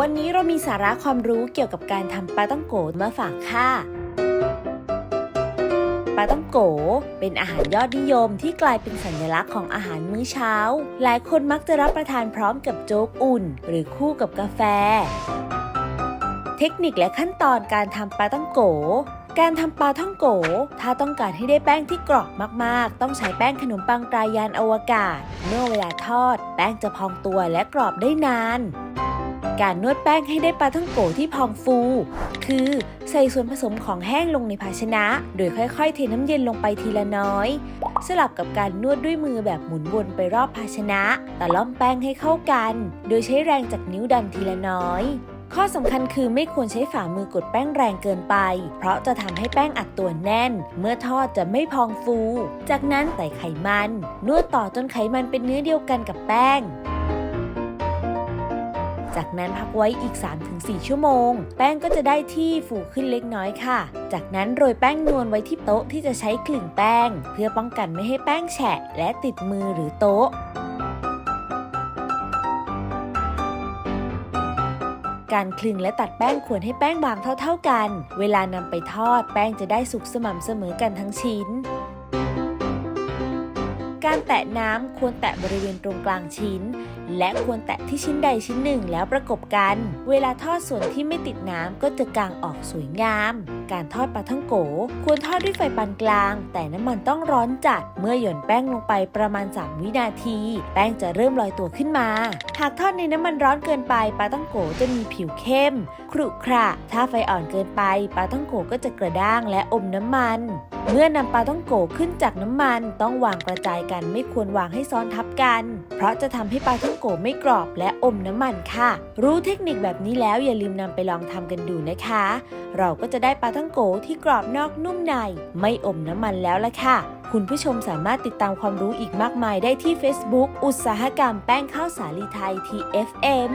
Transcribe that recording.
วันนี้เรามีสาระความรู้เกี่ยวกับการทำปลาต้องโกมาฝากค่ะ ปลาต้องโกเป็นอาหารยอดนิยมที่กลายเป็นสัญลักษณ์ของอาหารมื้อเช้า หลายคนมักจะรับประทานพร้อมกับโจ๊กอุ่น หรือคู่กับกาแฟ เทคนิคและขั้นตอนการทำปลาต้องโกการทำปลาท่องโก ถ้าต้องการให้ได้แป้งที่กรอบมากๆ ต้องใช้แป้งขนมปังตรายานอวกาศ เมื่อเวลาทอด แป้งจะพองตัวและกรอบได้นาน การนวดแป้งให้ได้ปลาท่องโกที่พองฟู คือใส่ส่วนผสมของแห้งลงในภาชนะ โดยค่อยๆ เทน้ำเย็นลงไปทีละน้อย สลับกับการนวดด้วยมือแบบหมุนวนไปรอบภาชนะแต่ล่อมแป้งให้เข้ากัน โดยใช้แรงจากนิ้วดันทีละน้อย ข้อสำคัญคือไม่ควรใช้ฝ่ามือกดแป้งแรงเกินไป เพราะจะทำให้แป้งอัดตัวแน่น เมื่อทอดจะไม่พองฟู จากนั้นใส่ไขมัน นวดต่อจนไขมันเป็นเนื้อเดียวกันกับแป้ง จากนั้นพักไว้อีก 3-4 ชั่วโมง แป้งก็จะได้ที่ฟูขึ้นเล็กน้อยค่ะ จากนั้นโรยแป้งนวลไว้ที่โต๊ะที่จะใช้กลึงแป้ง เพื่อป้องกันไม่ให้แป้งแฉะ และติดมือหรือโต๊ะการคลึงและตัดแป้งควรให้แป้งบางเท่า ๆกัน เวลานำไปทอด แป้งจะได้สุกสม่ำเสมอกันทั้งชิ้น การแตะน้ำควรแตะบริเวณตรงกลางชิ้น และควรแตะที่ชิ้นใดชิ้นหนึ่งแล้วประกบกัน เวลาทอดส่วนที่ไม่ติดน้ำก็จะกางออกสวยงาม การทอดปลาท่องโก ควรทอดด้วยไฟปานกลาง แต่น้ำมันต้องร้อนจัด เมื่อหย่อนแป้งลงไปประมาณ 3 วินาที แป้งจะเริ่มลอยตัวขึ้นมา หากทอดในน้ำมันร้อนเกินไปปลาท่องโกจะมีผิวเข้ม ครุขระ ถ้าไฟอ่อนเกินไปปลาท่องโกก็จะกระด้างและอมน้ำมัน เมื่อนำปลาท่องโกขึ้นจากน้ำมันต้องวางกระจายกันไม่ควรวางให้ซ้อนทับกัน เพราะจะทำให้ปลาท่องโกไม่กรอบและอมน้ำมันค่ะ รู้เทคนิคแบบนี้แล้วอย่าลืมนำไปลองทำกันดูนะคะ เราก็จะได้ปลาท่องงโกที่กรอบนอกนุ่มใน ไม่อมน้ำมันแล้วละค่ะ คุณผู้ชมสามารถติดตามความรู้อีกมากมายได้ที่ Facebook อุตสาหกรรมแป้งข้าวสาลีไทย TFM